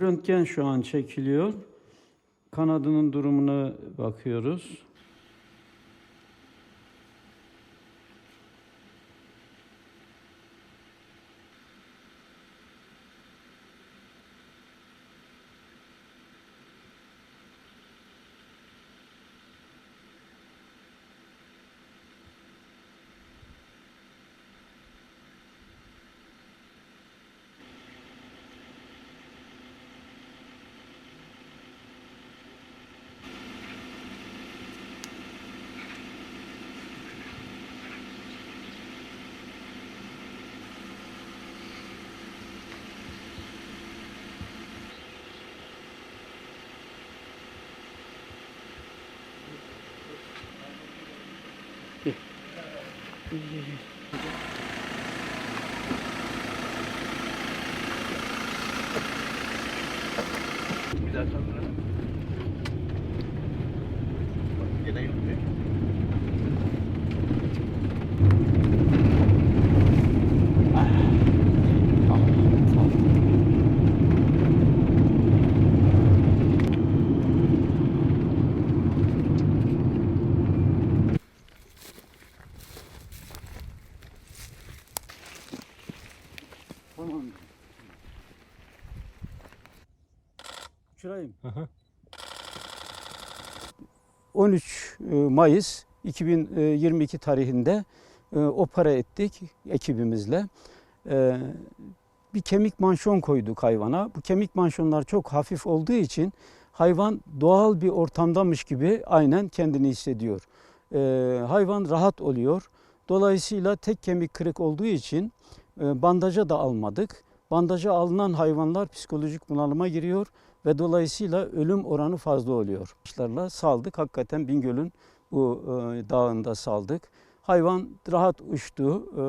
Röntgen şu an çekiliyor. Kanadının durumuna bakıyoruz. Güzel sonra. Tamam. Uçurayım. 13 e, Mayıs 2022 tarihinde e, opera ettik ekibimizle. E, Bir kemik manşon koyduk hayvana. Bu kemik manşonlar çok hafif olduğu için hayvan doğal bir ortamdamış gibi aynen kendini hissediyor. E, Hayvan rahat oluyor. Dolayısıyla tek kemik kırık olduğu için e, bandaja da almadık. Bandaja alınan hayvanlar psikolojik bunalıma giriyor ve dolayısıyla ölüm oranı fazla oluyor. Kuşlarla saldık hakikaten Bingöl'ün bu e, dağında saldık. Hayvan rahat uçtu. E,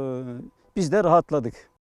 biz de rahatladık.